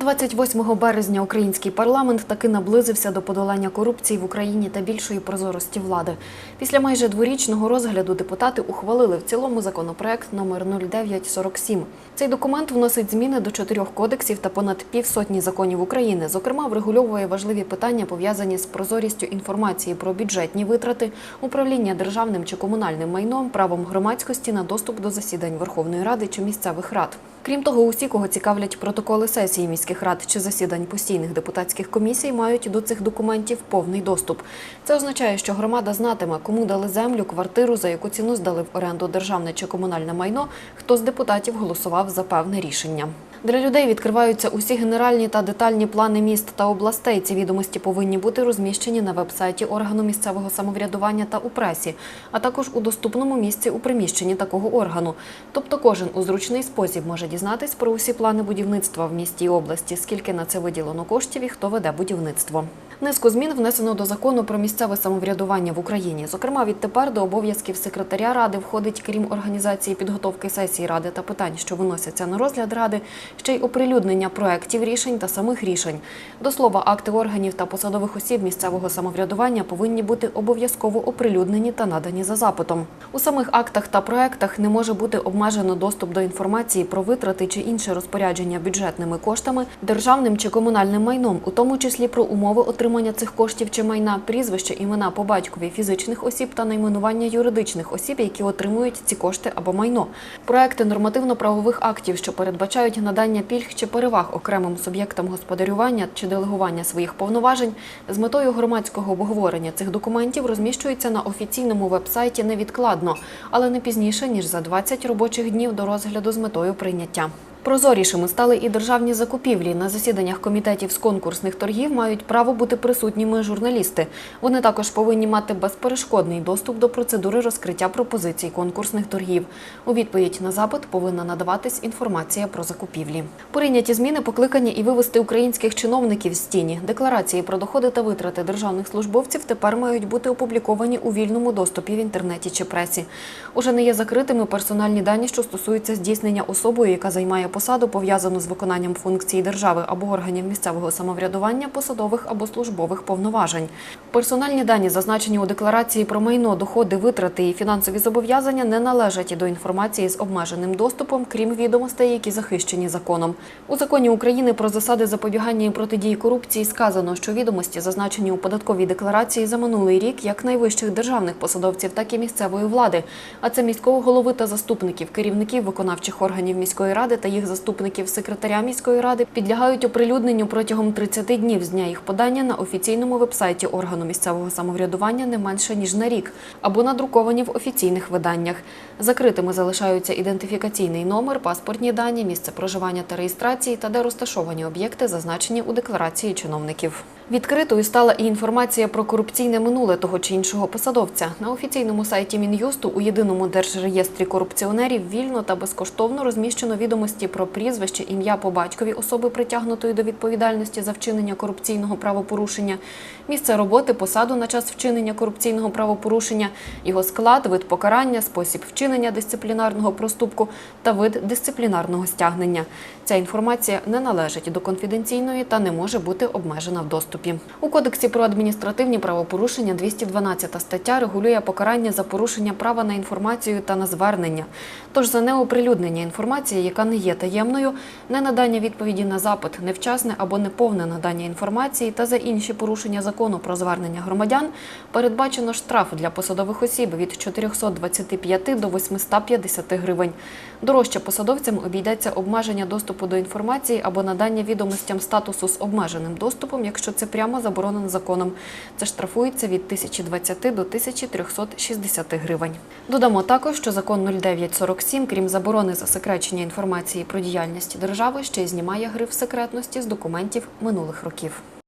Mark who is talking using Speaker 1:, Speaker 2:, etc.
Speaker 1: 28 березня український парламент таки наблизився до подолання корупції в Україні та більшої прозорості влади. Після майже дворічного розгляду депутати ухвалили в цілому законопроект номер 0947. Цей документ вносить зміни до чотирьох кодексів та понад півсотні законів України. Зокрема, врегульовує важливі питання, пов'язані з прозорістю інформації про бюджетні витрати, управління державним чи комунальним майном, правом громадськості на доступ до засідань Верховної Ради чи місцевих рад. Крім того, усі, кого цікавлять протоколи сесії міських рад чи засідань постійних депутатських комісій, мають до цих документів повний доступ. Це означає, що громада знатиме, кому дали землю, квартиру, за яку ціну здали в оренду державне чи комунальне майно, хто з депутатів голосував за певне рішення. Для людей відкриваються усі генеральні та детальні плани міст та областей. Ці відомості повинні бути розміщені на вебсайті органу місцевого самоврядування та у пресі, а також у доступному місці у приміщенні такого органу. Тобто кожен у зручний спосіб може дізнатись про усі плани будівництва в місті і області, скільки на це виділено коштів і хто веде будівництво. Низку змін внесено до закону про місцеве самоврядування в Україні. Зокрема, відтепер до обов'язків секретаря ради входить, крім організації підготовки сесії ради та питань, що виносяться на розгляд ради, ще й оприлюднення проєктів рішень та самих рішень. До слова, акти органів та посадових осіб місцевого самоврядування повинні бути обов'язково оприлюднені та надані за запитом. У самих актах та проектах не може бути обмежено доступ до інформації про витрати чи інше розпорядження бюджетними коштами, державним чи комунальним майном, у тому числі про умови отримання цих коштів чи майна, прізвище, імена по батькові фізичних осіб та найменування юридичних осіб, які отримують ці кошти або майно. Проекти нормативно-правових актів, що передбачають надання пільг чи переваг окремим суб'єктам господарювання чи делегування своїх повноважень з метою громадського обговорення цих документів розміщується на офіційному вебсайті невідкладно, але не пізніше ніж за 20 робочих днів до розгляду з метою прийняття. Прозорішими стали і державні закупівлі. На засіданнях комітетів з конкурсних торгів мають право бути присутніми журналісти. Вони також повинні мати безперешкодний доступ до процедури розкриття пропозицій конкурсних торгів. У відповідь на запит повинна надаватись інформація про закупівлі. Прийняті зміни покликані і вивести українських чиновників з тіні. Декларації про доходи та витрати державних службовців тепер мають бути опубліковані у вільному доступі в інтернеті чи пресі. Уже не є закритими персональні дані, що стосуються здійснення особою, яка займає посаду, пов'язану з виконанням функцій держави або органів місцевого самоврядування, посадових або службових повноважень. Персональні дані, зазначені у декларації про майно, доходи, витрати і фінансові зобов'язання, не належать до інформації з обмеженим доступом, крім відомостей, які захищені законом. У законі України про засади запобігання і протидії корупції сказано, що відомості, зазначені у податковій декларації за минулий рік, як найвищих державних посадовців, так і місцевої влади, а це міського голови та заступників, керівників виконавчих органів міської ради та їх заступників секретаря міської ради підлягають оприлюдненню протягом 30 днів з дня їх подання на офіційному вебсайті органу місцевого самоврядування не менше ніж на рік або надруковані в офіційних виданнях. Закритими залишаються ідентифікаційний номер, паспортні дані, місце проживання та реєстрації та де розташовані об'єкти, зазначені у декларації чиновників. Відкритою стала і інформація про корупційне минуле того чи іншого посадовця. На офіційному сайті Мін'юсту у єдиному держреєстрі корупціонерів вільно та безкоштовно розміщено відомості про прізвище, ім'я по батькові особи, притягнутої до відповідальності за вчинення корупційного правопорушення, місце роботи, посаду на час вчинення корупційного правопорушення, його склад, вид покарання, спосіб вчинення дисциплінарного проступку та вид дисциплінарного стягнення. Ця інформація не належить до конфіденційної та не може бути обмежена в доступі. У кодексі про адміністративні правопорушення 212 стаття регулює покарання за порушення права на інформацію та на звернення. Тож за неоприлюднення інформації, яка не є таємною, не надання відповіді на запит, невчасне або неповне надання інформації та за інші порушення закону про звернення громадян передбачено штраф для посадових осіб від 425 до 850 гривень. Дорожче посадовцям обійдеться обмеження доступу до інформації або надання відомостям статусу з обмеженим доступом, якщо це прямо заборонено законом. Це штрафується від 1020 до 1360 гривень. Додамо також, що закон 0947, крім заборони засекречення інформації про діяльність держави, ще й знімає гриф секретності з документів минулих років.